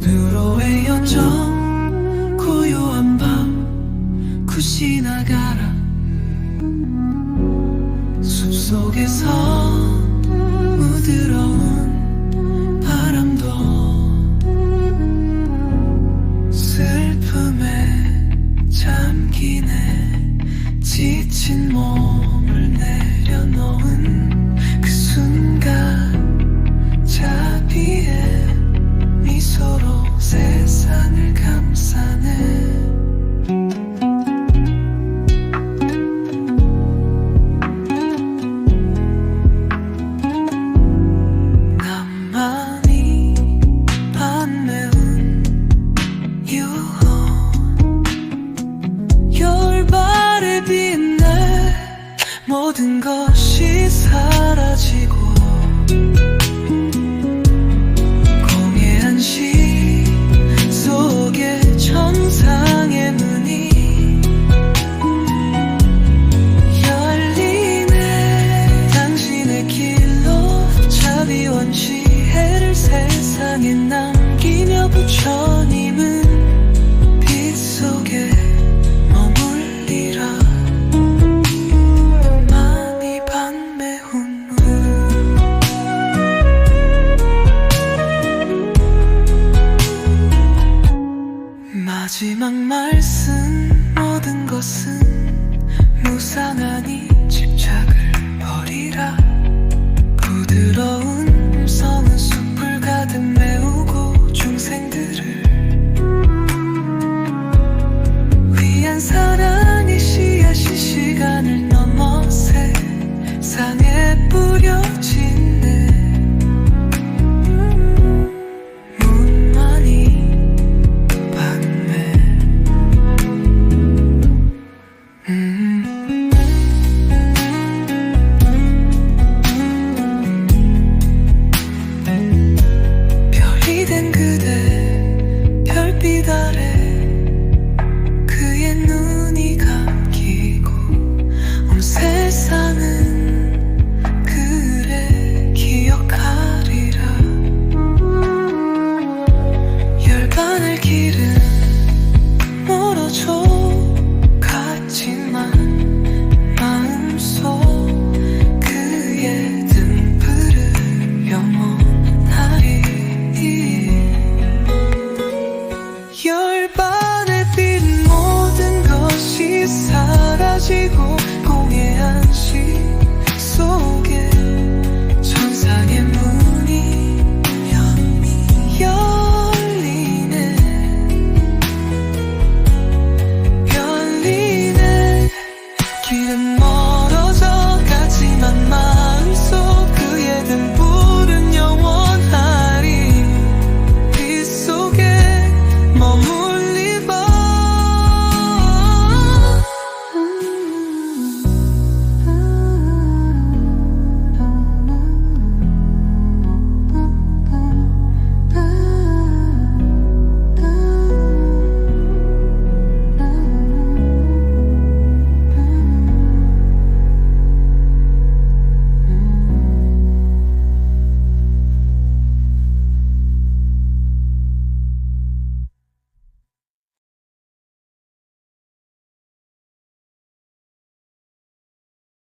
불호의 여정 고요한 밤 굿이 나가라. 숲속에서 지친 몸을 내려놓은 모든 것이 사라지고 공예한 시 속에 천상의 문이 열리네. 당신의 길로 자비 원시해를 세상에 남기며 부처님은 빛 속에 마지막 말씀 모든 것은 무상하니 집착을 버리라. 부드러워